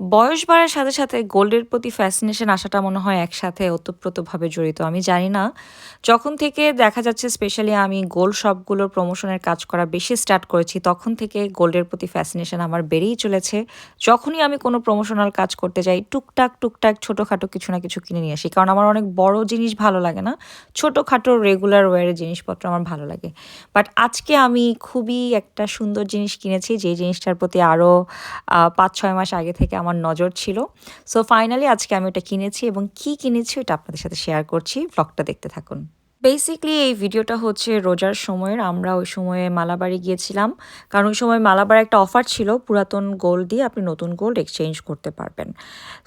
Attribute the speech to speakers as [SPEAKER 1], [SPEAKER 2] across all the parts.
[SPEAKER 1] বয়স বাড়ার সাথে সাথে গোল্ডের প্রতি ফ্যাসিনেশন আসাটা মনে হয় একসাথে ওতপ্রোতভাবে জড়িত। আমি জানি না, যখন থেকে দেখা যাচ্ছে স্পেশালি আমি গোল্ড শপগুলোর প্রমোশনের কাজ করা বেশি স্টার্ট করেছি, তখন থেকে গোল্ডের প্রতি ফ্যাসিনেশন আমার বেড়েই চলেছে। যখনই আমি কোনো প্রমোশনাল কাজ করতে যাই, টুকটাক টুকটাক, ছোটোখাটো কিছু না কিছু কিনে নিয়ে আসি। কারণ আমার অনেক বড় জিনিস ভালো লাগে না, ছোটোখাটো রেগুলার ওয়ারের জিনিসপত্র আমার ভালো লাগে। বাট আজকে আমি খুবই একটা সুন্দর জিনিস কিনেছি যে জিনিসটার প্রতি আরও পাঁচ, ছয় মাস আগে থেকে আমার নজর ছিল। সো ফাইনালি আজকে আমি ওটা কিনেছি এবং কি কিনেছি ওটা আপনাদের সাথে শেয়ার করছি। ব্লগটা দেখতে থাকুন। বেসিকলি এই ভিডিওটা হচ্ছে রোজার সময়ের। আমরা ওই সময়ে মালাবাড়ি গিয়েছিলাম। কারণ ওই সময় মালাবার একটা অফার ছিল, পুরাতন গোল্ড দিয়ে আপনি নতুন গোল্ড এক্সচেঞ্জ করতে পারবেন।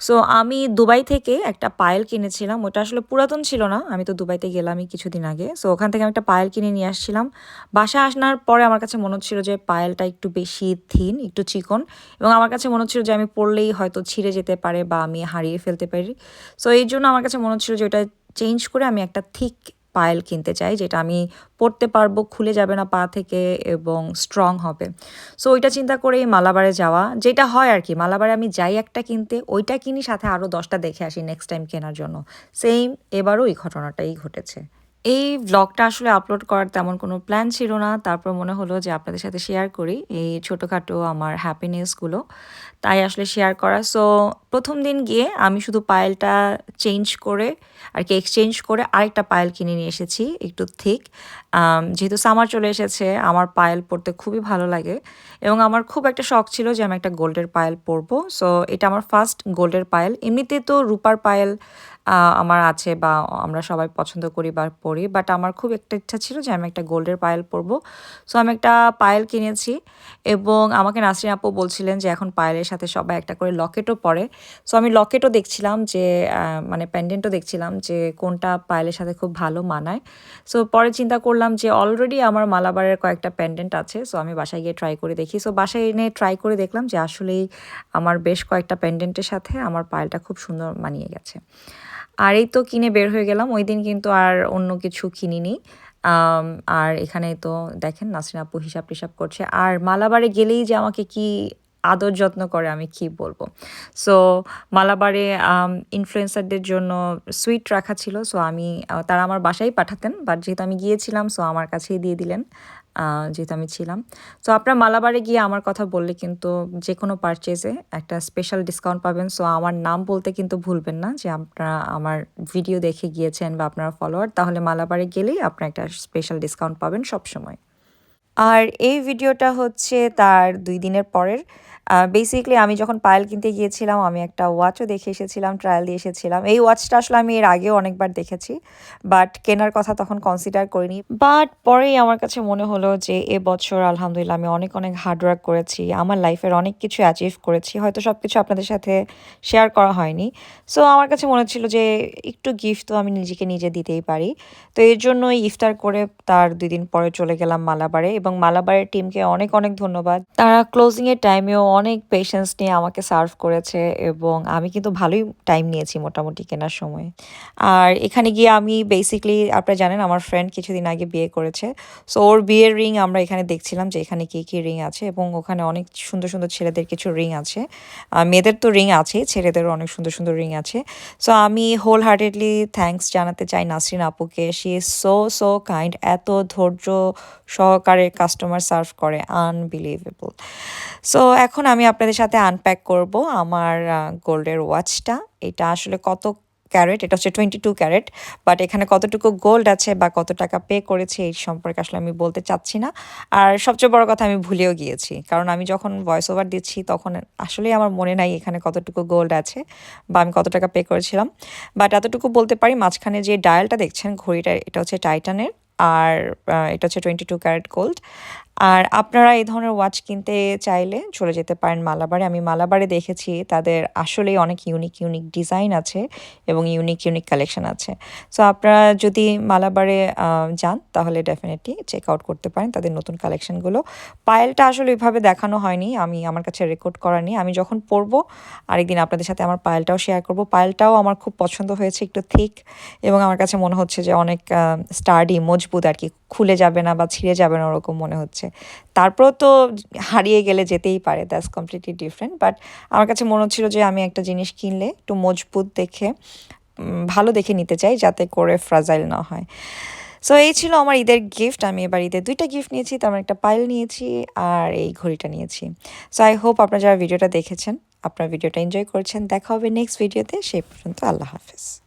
[SPEAKER 1] সো আমি দুবাই থেকে একটা পায়েল কিনেছিলাম। ওটা আসলে পুরাতন ছিল না, আমি তো দুবাইতে গেলামই কিছুদিন আগে। সো ওখান থেকে আমি একটা পায়েল কিনে নিয়ে আসছিলাম। বাসা আসার পরে আমার কাছে মনে হচ্ছিল যে পায়েলটা একটু বেশি থিন একটু চিকন। এবং আমার কাছে মনে হচ্ছিল যে আমি পরলেই হয়তো ছিঁড়ে যেতে পারে বা আমি হারিয়ে ফেলতে পারি। সো এই জন্য আমার কাছে মনে হচ্ছিল যে ওটা চেঞ্জ করে আমি একটা থিক পায়েল কিনতে চাই, যেটা আমি পরতে পারব, খুলে যাবে না পা থেকে এবং স্ট্রং হবে। সো ওইটা চিন্তা করে মালাবারে যাওয়া, যেটা হয় আর কি, মালাবারে আমি যাই একটা কিনতে, ওইটা কিনি, সাথে আরও দশটা দেখে আসি নেক্সট টাইম কেনার জন্য। সেম এবারও এই ঘটনাটাই ঘটেছে। এই ব্লগটা আসলে আপলোড করার তেমন কোনো প্ল্যান ছিল না। তারপর মনে হলো যে আপনাদের সাথে শেয়ার করি এই ছোটোখাটো আমার হ্যাপিনেসগুলো তাই আসলে শেয়ার করা। সো প্রথম দিন গিয়ে আমি শুধু পায়েলটা চেঞ্জ করে আর কি এক্সচেঞ্জ করে আরেকটা পায়েল কিনে নিয়ে এসেছি, একটু থিক যেহেতু সামার চলে এসেছে, আমার পায়েল পরতে খুবই ভালো লাগে এবং আমার খুব একটা শখ ছিল যে আমি একটা গোল্ডের পায়েল পরবো। সো এটা আমার ফার্স্ট গোল্ডের পায়েল এমনিতে তো রূপার পায়েল আমার আছে বা আমরা সবাই পছন্দ করি বা পরি বাট আমার খুব একটা ইচ্ছা ছিল যে আমি একটা গোল্ডের পায়েল পরবো। সো আমি একটা পায়েল কিনেছি এবং আমাকে নাসরিন আপু বলছিলেন যে এখন পায়েলের সাথে সবাই একটা করে লকেটও পরে। সো আমি লকেটও দেখছিলাম যে মানে প্যান্ডেন্টও দেখছিলাম যে কোনটা পায়েলের সাথে খুব ভালো মানায়। সো পরে চিন্তা করলাম যে অলরেডি আমার মালাবারের কয়েকটা প্যান্ডেন্ট আছে সো আমি বাসায় গিয়ে ট্রাই করে দেখি। সো বাসায় এনে ট্রাই করে দেখলাম যে আসলেই আমার বেশ কয়েকটা প্যান্ডেন্টের সাথে আমার পায়েলটা খুব সুন্দর মানিয়ে গেছে। আর এই তো কিনে বের হয়ে গেলাম, ওই দিন কিন্তু আর অন্য কিছু কিনিনি। আর এখানে তো দেখেন নাসরিন আপু হিসাব টিসাব করছে। আর মালাবারে গেলেই যে আমাকে কি আদর যত্ন করে আমি কি বলব? সো মালাবারে ইনফ্লুয়েন্সারদের জন্য সুইট রাখা ছিল। সো আমি তারা আমার বাসায় পাঠাতেন। বাট যেহেতু আমি গিয়েছিলাম সো আমার কাছেই দিয়ে দিলেন। যেহেতু আমি ছিলাম। তো আপনার মালাবারে গিয়ে আমার কথা বললে কিন্তু যে কোনো পারচেজে একটা স্পেশাল ডিসকাউন্ট পাবেন। সো আমার নাম বলতে কিন্তু ভুলবেন না যে আপনারা আমার ভিডিও দেখে গিয়েছেন বা আপনারা ফলোয়ার তাহলে মালাবারে গেলেই আপনার একটা স্পেশাল ডিসকাউন্ট পাবেন সবসময়। আর এই ভিডিওটা হচ্ছে তার দুই দিনের পরের। বেসিকলি আমি যখন পায়েল কিনতে গিয়েছিলাম, আমি একটা ওয়াচও দেখে এসেছিলাম ট্রায়াল দিয়ে এসেছিলাম। এই ওয়াচটা আসলে আমি এর আগেও অনেকবার দেখেছি বাট কেনার কথা তখন কনসিডার করিনি। বাট পরেই আমার কাছে মনে হলো যে, এ বছর আলহামদুলিল্লাহ আমি অনেক অনেক হার্ডওয়ার্ক করেছি, আমার লাইফের অনেক কিছু অ্যাচিভ করেছি, হয়তো সব কিছু আপনাদের সাথে শেয়ার করা হয়নি। সো আমার কাছে মনে হচ্ছিল যে, একটু গিফট তো আমি নিজেকে নিজে দিতেই পারি। তো এর জন্যই ইফতার করে তার দুই দিন পরে চলে গেলাম মালাবারে, এবং মালাবারের টিমকে অনেক অনেক ধন্যবাদ। তারা ক্লোজিংয়ের টাইমেও অনেক পেশেন্স নিয়ে আমাকে সার্ভ করেছে এবং আমি কিন্তু ভালোই টাইম নিয়েছি মোটামুটি কেনার সময়। আর এখানে গিয়ে আমি বেসিকলি আপনারা জানেন আমার ফ্রেন্ড কিছুদিন আগে বিয়ে করেছে। সো ওর বিয়ের রিং আমরা এখানে দেখছিলাম যে এখানে কী কী রিং আছে এবং ওখানে অনেক সুন্দর সুন্দর ছেলেদের কিছু রিং আছে। মেয়েদের তো রিং আছে, ছেলেদেরও অনেক সুন্দর সুন্দর রিং আছে। সো আমি হোল হার্টেডলি থ্যাংকস জানাতে চাই নাসরিন আপুকে। She is so so kind এত ধৈর্য সহকারে কাস্টমার সার্ভ করে আনবিলিভেবল সো এখন আমি আপনাদের সাথে আনপ্যাক করব আমার গোল্ডের ওয়াচটা এটা আসলে কত ক্যারেট এটা হচ্ছে টোয়েন্টি টু ক্যারেট বাট এখানে কতটুকু গোল্ড আছে বা কত টাকা পে করেছে এই সম্পর্কে আসলে আমি বলতে চাচ্ছি না। আর সবচেয়ে বড় কথা আমি ভুলেও গিয়েছি, কারণ আমি যখন ভয়েস ওভার দিচ্ছি তখন আসলেই আমার মনে নাই এখানে কতটুকু গোল্ড আছে বা আমি কত টাকা পে করেছিলাম। বাট এতটুকু বলতে পারি, মাঝখানে যে ডায়ালটা দেখছেন, ঘড়িটা, এটা হচ্ছে টাইটানের আর এটা হচ্ছে টোয়েন্টি টু ক্যারেট গোল্ড আর আপনারা এই ধরনের ওয়াচ কিনতে চাইলে চলে যেতে পারেন মালাবারে। আমি মালাবারে দেখেছি, তাদের আসলেই অনেক ইউনিক ইউনিক ডিজাইন আছে এবং ইউনিক ইউনিক কালেকশন আছে। সো আপনারা যদি মালাবারে যান, তাহলে ডেফিনেটলি চেক আউট করতে পারেন তাদের নতুন কালেকশনগুলো পায়েলটা আসলে ওইভাবে দেখানো হয়নি, আমি আমার কাছে রেকর্ড করা নেই। আমি যখন পরবো, আরেকদিন আপনাদের সাথে আমার পায়েলটাও শেয়ার করব। পায়েলটাও আমার খুব পছন্দ হয়েছে, একটু থিক এবং আমার কাছে মনে হচ্ছে যে অনেক স্টাডি মজবুত আর কি। খুলে যাবে না বা ছিঁড়ে যাবে না, ওরকম মনে হচ্ছে। তারপরও তো হারিয়ে গেলে যেতেই পারে দ্যাটস কমপ্লিটলি ডিফারেন্ট বাট আমার কাছে মনে হচ্ছিল যে আমি একটা জিনিস কিনলে একটু মজবুত দেখে ভালো দেখে নিতে চাই যাতে করে ফ্রাজাইল না হয়। সো এই ছিল আমার ঈদের গিফট আমি এবার ঈদের দুইটা গিফট নিয়েছি, তার মানে একটা পাইল নিয়েছি আর এই ঘড়িটা নিয়েছি। সো আই হোপ আপনারা যারা ভিডিওটা দেখেছেন, আপনার ভিডিওটা এনজয় করছেন। দেখা হবে নেক্সট ভিডিওতে সেই পর্যন্ত আল্লাহ হাফেজ।